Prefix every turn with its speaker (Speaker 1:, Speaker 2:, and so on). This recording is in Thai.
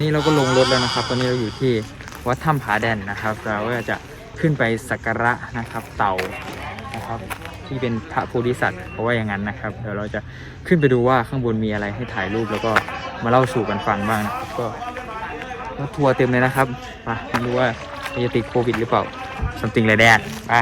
Speaker 1: นี่เราก็ลงรถแล้วนะครับ ตอนนี้เราอยู่ที่วัดถ้ำผาแดนนะครับ เราก็จะขึ้นไปสักการะนะครับ เต่านะครับที่เป็นพระโพธิสัตว์เพราะว่าอย่างนั้นนะครับ เดี๋ยวเราจะขึ้นไปดูว่าข้างบนมีอะไรให้ถ่ายรูปแล้วก็มาเล่าสู่กันฟังบ้างนะครับก็รถทัวร์เต็มเลยนะครับมาดูว่าจะติดโควิดหรือเปล่า something like that ไป